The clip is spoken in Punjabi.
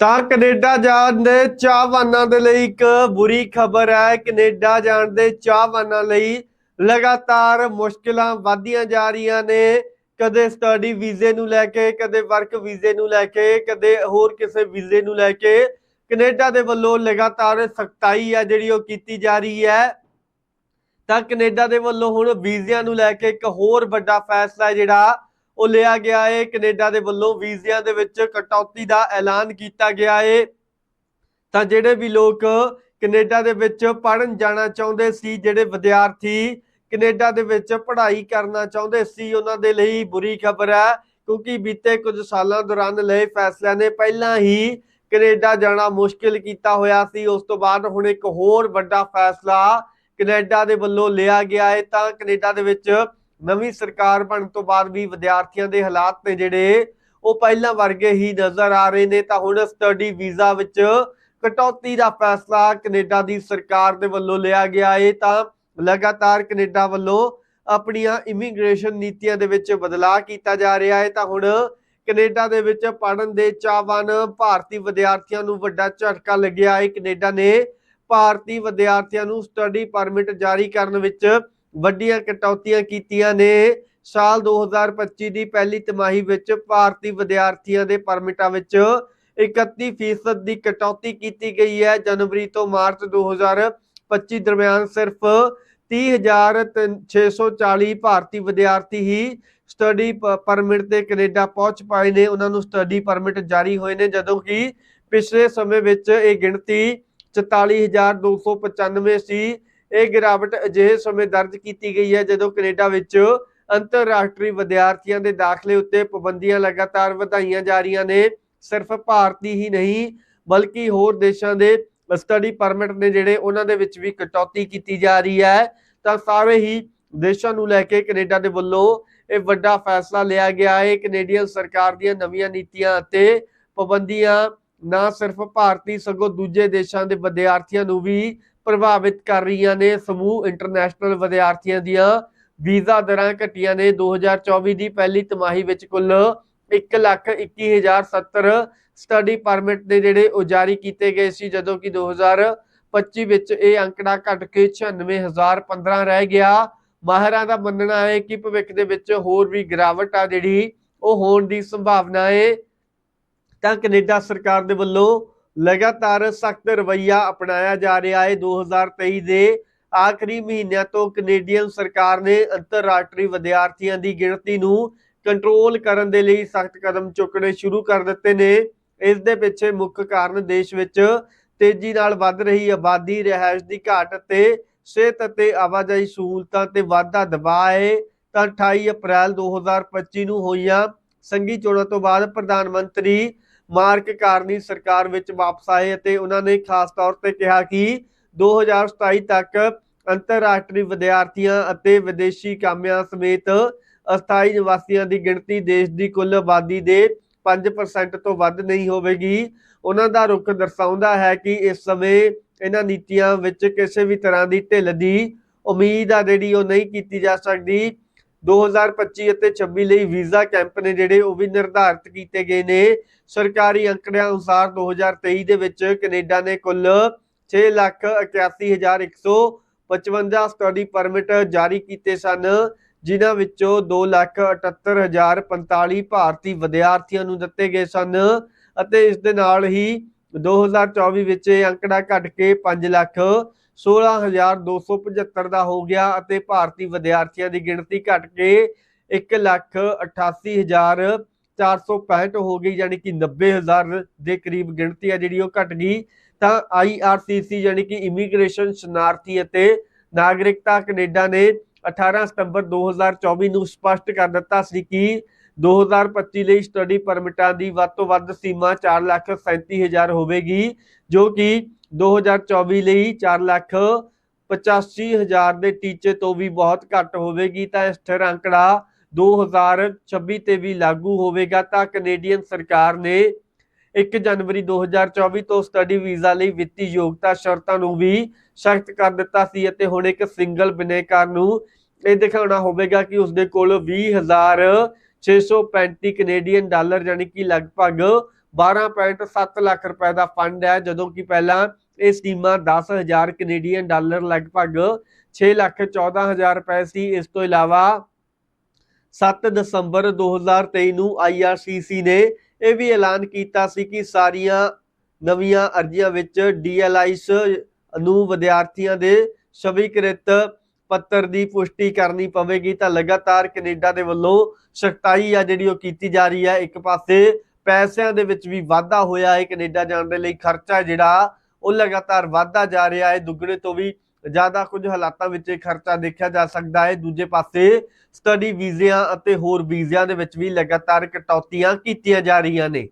ਤਾਂ ਕੈਨੇਡਾ ਜਾਣ ਦੇ ਚਾਹਵਾਨਾਂ ਦੇ ਲਈ ਇੱਕ ਬੁਰੀ ਖਬਰ ਹੈ। ਕੈਨੇਡਾ ਜਾਣ ਦੇ ਚਾਹਵਾਨਾਂ ਲਈ ਲਗਾਤਾਰ ਮੁਸ਼ਕਲਾਂ ਵਧਦੀਆਂ ਜਾ ਰਹੀਆਂ ਨੇ। ਕਦੇ ਸਟੱਡੀ ਵੀਜ਼ੇ ਨੂੰ ਲੈ ਕੇ, ਕਦੇ ਵਰਕ ਵੀਜ਼ੇ ਨੂੰ ਲੈ ਕੇ, ਕਦੇ ਹੋਰ ਕਿਸੇ ਵੀਜ਼ੇ ਨੂੰ ਲੈ ਕੇ। ਕੈਨੇਡਾ ਦੇ ਵੱਲੋਂ ਲਗਾਤਾਰ ਸਖਤਾਈ ਆ ਜਿਹੜੀ ਉਹ ਕੀਤੀ ਜਾ ਰਹੀ ਹੈ। ਤਾਂ ਕੈਨੇਡਾ ਦੇ ਵੱਲੋਂ ਹੁਣ ਵੀਜ਼ਿਆਂ ਨੂੰ ਲੈ ਕੇ ਇੱਕ ਹੋਰ ਵੱਡਾ ਫੈਸਲਾ ਜਿਹੜਾ ਉਹ ਲਿਆ ਗਿਆ ਹੈ ਕੈਨੇਡਾ ਦੇ ਵੱਲੋਂ ਵੀਜ਼ਿਆਂ ਦੇ ਵਿੱਚ ਕਟੌਤੀ ਦਾ ਐਲਾਨ ਕੀਤਾ ਗਿਆ ਹੈ ਤਾਂ ਜਿਹੜੇ ਵੀ ਲੋਕ ਕੈਨੇਡਾ ਦੇ ਵਿੱਚ ਪੜਨ ਜਾਣਾ ਚਾਹੁੰਦੇ ਸੀ, ਜਿਹੜੇ ਵਿਦਿਆਰਥੀ ਕੈਨੇਡਾ ਦੇ ਵਿੱਚ ਪੜ੍ਹਾਈ ਕਰਨਾ ਚਾਹੁੰਦੇ ਸੀ, ਉਹਨਾਂ ਦੇ ਲਈ ਬੁਰੀ ਖਬਰ ਹੈ, ਕਿਉਂਕਿ ਬੀਤੇ ਕੁਝ ਸਾਲਾਂ ਦੌਰਾਨ ਲਏ ਫੈਸਲਿਆਂ ਨੇ ਪਹਿਲਾਂ ਹੀ ਕੈਨੇਡਾ ਜਾਣਾ ਮੁਸ਼ਕਿਲ ਕੀਤਾ ਹੋਇਆ ਸੀ। ਉਸ ਤੋਂ ਬਾਅਦ ਹੁਣ ਇੱਕ ਹੋਰ ਵੱਡਾ ਫੈਸਲਾ ਕੈਨੇਡਾ ਦੇ ਵੱਲੋਂ ਲਿਆ ਗਿਆ ਹੈ ਤਾਂ ਕੈਨੇਡਾ ਦੇ ਵਿੱਚ ਨਵੀਂ ਸਰਕਾਰ ਬਣਨ ਤੋਂ ਬਾਅਦ ਵੀ ਵਿਦਿਆਰਥੀਆਂ ਦੇ ਹਾਲਾਤ ਨੇ ਜਿਹੜੇ, ਉਹ ਪਹਿਲਾਂ ਵਰਗੇ ਹੀ ਨਜ਼ਰ ਆ ਰਹੇ ਨੇ। ਤਾਂ ਹੁਣ ਸਟੱਡੀ ਵੀਜ਼ਾ ਵਿੱਚ ਕਟੌਤੀ ਦਾ ਫੈਸਲਾ ਕੈਨੇਡਾ ਦੀ ਸਰਕਾਰ ਦੇ ਵੱਲੋਂ ਲਿਆ ਗਿਆ ਹੈ ਤਾਂ ਲਗਾਤਾਰ ਕੈਨੇਡਾ ਵੱਲੋਂ ਆਪਣੀਆਂ ਇਮੀਗ੍ਰੇਸ਼ਨ ਨੀਤੀਆਂ ਦੇ ਵਿੱਚ ਬਦਲਾਅ ਕੀਤਾ ਜਾ ਰਿਹਾ ਹੈ ਤਾਂ ਹੁਣ ਕੈਨੇਡਾ ਦੇ ਵਿੱਚ ਪੜਨ ਦੇ ਚਾਹਵਾਨ ਭਾਰਤੀ ਵਿਦਿਆਰਥੀਆਂ ਨੂੰ ਵੱਡਾ ਝਟਕਾ ਲੱਗਿਆ ਹੈ ਕੈਨੇਡਾ ਨੇ ਭਾਰਤੀ ਵਿਦਿਆਰਥੀਆਂ ਨੂੰ ਸਟੱਡੀ ਪਰਮਿਟ ਜਾਰੀ ਕਰਨ ਵਿੱਚ ਵੱਡੀਆਂ ਕਟੌਤੀਆਂ ਕੀਤੀਆਂ ਨੇ। ਸਾਲ 2025 ਦੀ ਪਹਿਲੀ ਤਿਮਾਹੀ ਵਿੱਚ ਭਾਰਤੀ ਵਿਦਿਆਰਥੀਆਂ ਦੇ ਪਰਮਿਟਾਂ ਵਿੱਚ 31% ਦੀ ਕਟੌਤੀ ਕੀਤੀ ਗਈ ਹੈ। ਜਨਵਰੀ ਤੋਂ ਮਾਰਚ 2025 ਦਰਮਿਆਨ ਸਿਰਫ 30640 ਭਾਰਤੀ ਵਿਦਿਆਰਥੀ ਹੀ ਸਟੱਡੀ ਪਰਮਿਟ ਤੇ ਕੈਨੇਡਾ ਪਹੁੰਚ ਪਾਏ ਨੇ। ਉਹਨਾਂ ਨੂੰ ਸਟੱਡੀ ਪਰਮਿਟ ਜਾਰੀ ਹੋਏ ਨੇ, ਜਦੋਂ ਕਿ ਪਿਛਲੇ ਸਮੇਂ ਵਿੱਚ ਇਹ ਗਿਣਤੀ 44295 ਸੀ। ਇਹ ਗਿਰਾਵਟ ਅਜਿਹੇ ਸਮੇਂ ਦਰਜ ਕੀਤੀ ਗਈ ਹੈ ਜਦੋਂ ਕੈਨੇਡਾ ਵਿੱਚ ਅੰਤਰਰਾਸ਼ਟਰੀ ਵਿਦਿਆਰਥੀਆਂ ਦੇ ਦਾਖਲੇ ਉੱਤੇ ਪਾਬੰਦੀਆਂ ਲਗਾਤਾਰ ਵਧਾਈਆਂ ਜਾ ਰਹੀਆਂ ਨੇ। ਸਿਰਫ ਭਾਰਤੀ ਹੀ ਨਹੀਂ, ਬਲਕਿ ਹੋਰ ਦੇਸ਼ਾਂ ਦੇ ਸਟੱਡੀ ਪਰਮਿਟ ਨੇ ਜਿਹੜੇ ਉਹਨਾਂ ਦੇ ਵਿੱਚ ਵੀ ਕਟੌਤੀ ਕੀਤੀ ਜਾ ਰਹੀ ਹੈ। ਤਾਂ ਸਾਰੇ ਹੀ ਦੇਸ਼ਾਂ ਨੂੰ ਲੈ ਕੇ ਕੈਨੇਡਾ ਦੇ ਵੱਲੋਂ ਇਹ ਵੱਡਾ ਫੈਸਲਾ ਲਿਆ ਗਿਆ। ਹੈ ਕੈਨੇਡੀਅਨ ਸਰਕਾਰ ਦੀਆਂ ਨਵੀਆਂ ਨੀਤੀਆਂ ਅਤੇ ਪਾਬੰਦੀਆਂ ਨਾ ਸਿਰਫ ਭਾਰਤੀ ਸਗੋਂ ਦੂਜੇ ਦੇਸ਼ਾਂ ਦੇ ਵਿਦਿਆਰਥੀਆਂ ਨੂੰ ਵੀ ਪ੍ਰਭਾਵਿਤ ਕਰ ਰਹੀਆਂ ਨੇ। ਸਮੂਹ ਇੰਟਰਨੈਸ਼ਨਲ ਵਿਦਿਆਰਥੀਆਂ ਦੀਆਂ ਵੀਜ਼ਾ ਦਰਾਂ ਘਟੀਆਂ ਨੇ। 2024 ਦੀ ਪਹਿਲੀ ਤਿਮਾਹੀ ਵਿੱਚ ਕੁੱਲ 121070 ਸਟੱਡੀ ਪਰਮਿਟ ਦੇ ਜਿਹੜੇ ਉਹ ਜਾਰੀ ਕੀਤੇ ਗਏ ਸੀ, ਜਦੋਂ ਕਿ 2025 ਵਿੱਚ ਇਹ ਅੰਕੜਾ ਘਟ ਕੇ 96015 ਰਹਿ ਗਿਆ। ਮਾਹਰਾਂ ਦਾ ਮੰਨਣਾ ਹੈ ਕਿ ਭਵਿੱਖ ਦੇ ਵਿੱਚ ਹੋਰ ਵੀ ਗਿਰਾਵਟ ਆ ਜਿਹੜੀ ਉਹ ਹੋਣ ਦੀ ਸੰਭਾਵਨਾ ਹੈ। ਤਾਂ ਕੈਨੇਡਾ ਸਰਕਾਰ ਦੇ ਵੱਲੋਂ ਲਗਾਤਾਰ ਸਖਤ ਰਵਈਆ ਅਪਣਾਇਆ ਜਾ ਰਿਹਾ ਹੈ। 2023 ਦੇ ਆਖਰੀ ਮਹੀਨਿਆਂ ਤੋਂ ਕੈਨੇਡੀਅਨ ਸਰਕਾਰ ਨੇ ਅੰਤਰਰਾਸ਼ਟਰੀ ਵਿਦਿਆਰਥੀਆਂ ਦੀ ਗਿਣਤੀ ਨੂੰ ਕੰਟਰੋਲ ਕਰਨ ਦੇ ਲਈ ਸਖਤ ਕਦਮ ਚੁੱਕਣੇ ਸ਼ੁਰੂ ਕਰ ਦਿੱਤੇ ਨੇ। ਇਸ ਦੇ ਪਿੱਛੇ ਮੁੱਖ ਕਾਰਨ ਦੇਸ਼ ਵਿੱਚ ਤੇਜ਼ੀ ਨਾਲ ਵੱਧ ਰਹੀ ਆਬਾਦੀ ਰਹਿائش ਦੀ ਘਾਟ ਅਤੇ ਸਿਹਤ ਅਤੇ ਆਵਾਜਾਈ ਸਹੂਲਤਾਂ ਤੇ ਵਾਧਾ ਦਬਾਅ ਹੈ। ਤਾਂ 28 ਅਪ੍ਰੈਲ 2025 ਨੂੰ ਹੋਈਆਂ ਸੰਘੀ ਚੋਣਾਂ ਤੋਂ ਬਾਅਦ ਪ੍ਰਧਾਨ ਮੰਤਰੀ ਮਾਰਕ ਕਾਰਨੀ ਸਰਕਾਰ ਵਿੱਚ ਵਾਪਸ ਆਏ ਅਤੇ ਉਹਨਾਂ ਨੇ ਖਾਸ ਤੌਰ ਤੇ ਕਿਹਾ ਕਿ 2027 ਤੱਕ ਅੰਤਰਰਾਸ਼ਟਰੀ ਵਿਦਿਆਰਥੀਆਂ ਅਤੇ ਵਿਦੇਸ਼ੀ ਕਾਮਿਆਂ ਸਮੇਤ ਅਸਥਾਈ ਨਿਵਾਸੀਆਂ ਦੀ ਗਿਣਤੀ ਦੇਸ਼ ਦੀ ਕੁੱਲ ਆਬਾਦੀ ਦੇ 5% ਤੋਂ ਵੱਧ ਨਹੀਂ ਹੋਵੇਗੀ। ਉਹਨਾਂ ਦਾ ਰੁਖ ਦਰਸਾਉਂਦਾ ਹੈ ਕਿ ਇਸ ਸਮੇਂ ਇਹਨਾਂ ਨੀਤੀਆਂ ਵਿੱਚ ਕਿਸੇ ਵੀ ਤਰ੍ਹਾਂ ਦੀ ਢਿੱਲ ਦੀ ਉਮੀਦ ਆ ਜਿਹੜੀ ਉਹ ਨਹੀਂ ਕੀਤੀ ਜਾ ਸਕਦੀ। 2025 ਅਤੇ 26 ਲਈ ਵੀਜ਼ਾ ਕੈਂਪ ਨੇ ਜਿਹੜੇ ਉਹ ਵੀ ਨਿਰਧਾਰਿਤ ਕੀਤੇ ਗਏ ਨੇ। ਸਰਕਾਰੀ ਅੰਕੜਿਆਂ ਅਨੁਸਾਰ 2023 ਦੇ ਵਿੱਚ ਕੈਨੇਡਾ ਨੇ ਕੁੱਲ 681155 ਸਟੱਡੀ ਪਰਮਿਟ ਜਾਰੀ ਕੀਤੇ ਸਨ, ਜਿਨ੍ਹਾਂ ਵਿੱਚੋਂ 278045 ਭਾਰਤੀ ਵਿਦਿਆਰਥੀਆਂ ਨੂੰ ਦਿੱਤੇ ਗਏ ਸਨ ਅਤੇ ਇਸ ਦੇ ਨਾਲ ਹੀ 2024 ਵਿੱਚ ਇਹ ਅੰਕੜਾ ਘਟ ਕੇ 5 ਲੱਖ 16275 ਦਾ ਹੋ ਗਿਆ ਅਤੇ ਭਾਰਤੀ ਵਿਦਿਆਰਥੀਆਂ ਦੀ ਗਿਣਤੀ ਘਟ ਕੇ 188465 ਹੋ ਗਈ, ਯਾਨੀ ਕਿ 90000 ਦੇ ਕਰੀਬ ਗਿਣਤੀ ਹੈ ਜਿਹੜੀ ਉਹ ਘਟ ਗਈ। ਤਾਂ IRCC ਯਾਨੀ ਕਿ ਇਮੀਗ੍ਰੇਸ਼ਨ ਸ਼ਨਾਰਥੀ ਅਤੇ ਨਾਗਰਿਕਤਾ ਕੈਨੇਡਾ ਨੇ 18 ਸਤੰਬਰ 2024 ਨੂੰ ਸਪਸ਼ਟ ਕਰ ਦਿੱਤਾ ਸੀ ਕਿ 2025 ਲਈ ਸਟੱਡੀ ਪਰਮਿਟਾਂ ਦੀ ਵੱਧ ਤੋਂ ਵੱਧ ਸੀਮਾ 437000 ਹੋਵੇਗੀ, ਜੋ ਕਿ 2024 ਲਈ 485000 ਦੇ ਟੀਚੇ ਤੋਂ ਵੀ ਬਹੁਤ ਘੱਟ ਹੋਵੇਗੀ ਤਾਂ ਇਸ ਸਥਿਰ ਅੰਕੜਾ 2026 ਤੇ ਵੀ ਲਾਗੂ ਹੋਵੇਗਾ ਤਾਂ ਕੈਨੇਡੀਅਨ ਸਰਕਾਰ ਨੇ 1 ਜਨਵਰੀ 2024 ਤੋਂ ਸਟੱਡੀ ਵੀਜ਼ਾ ਲਈ ਵਿੱਤੀ ਯੋਗਤਾ ਸ਼ਰਤਾਂ ਨੂੰ ਵੀ ਸਖਤ ਕਰ ਦਿੱਤਾ ਸੀ ਅਤੇ ਹੁਣ ਇੱਕ ਸਿੰਗਲ ਬਿਨੇਕਾਰ ਨੂੰ ਇਹ ਦਿਖਾਉਣਾ ਹੋਵੇਗਾ ਕਿ ਉਸਦੇ ਕੋਲ 20635 ਕੈਨੇਡੀਅਨ ਡਾਲਰ, ਯਾਨੀ ਕਿ ਲਗਭਗ 12.7 ਲੱਖ ਰੁਪਏ ਦਾ ਫੰਡ ਹੈ। ਜਦੋਂ ਕਿ ਪਹਿਲਾਂ ਇਹ ਸਕੀਮਾਂ 10000 ਕੈਨੇਡੀਅਨ ਡਾਲਰ ਲਗਭਗ 6 ਲੱਖ 14000 ਰੁਪਏ ਸੀ। ਇਸ ਤੋਂ ਇਲਾਵਾ 7 ਦਸੰਬਰ 2023 ਨੂੰ IRCC ਨੇ ਇਹ ਵੀ ਐਲਾਨ ਕੀਤਾ ਸੀ ਕਿ ਸਾਰੀਆਂ ਨਵੀਆਂ ਅਰਜ਼ੀਆਂ ਵਿੱਚ ਡੀਐਲਆਈਸ ਨੂੰ ਵਿਦਿਆਰਥੀਆਂ ਦੇ ਸਵੀਕ੍ਰਿਤ ਪੱਤਰ ਦੀ ਪੁਸ਼ਟੀ ਕਰਨੀ ਪਵੇਗੀ। ਤਾਂ ਲਗਾਤਾਰ ਕੈਨੇਡਾ ਦੇ ਵੱਲੋਂ ਸਖਤਾਈ ਆ ਜਿਹੜੀ ਉਹ ਕੀਤੀ ਜਾ ਰਹੀ ਹੈ। ਇੱਕ ਪਾਸੇ ਪੈਸਿਆਂ ਦੇ ਵਿੱਚ ਵੀ ਵਾਧਾ ਹੋਇਆ ਹੈ ਕੈਨੇਡਾ ਜਾਣ ਦੇ ਲਈ। ਖਰਚਾ ਜਿਹੜਾ, ਉਹ ਲਗਾਤਾਰ ਵਾਧਾ ਜਾ ਰਿਹਾ ਹੈ। ਦੁੱਗਣੇ ਤੋਂ ਵੀ ਜ਼ਿਆਦਾ ਕੁਝ ਹਾਲਾਤਾਂ ਵਿੱਚ ਇਹ ਖਰਚਾ ਦੇਖਿਆ ਜਾ ਸਕਦਾ ਹੈ। ਦੂਜੇ ਪਾਸੇ ਸਟੱਡੀ ਵੀਜ਼ਿਆਂ ਅਤੇ ਹੋਰ ਵੀਜ਼ਿਆਂ ਦੇ ਵਿੱਚ ਵੀ ਲਗਾਤਾਰ ਕਟੌਤੀਆਂ ਕੀਤੀਆਂ ਜਾ ਰਹੀਆਂ ਨੇ।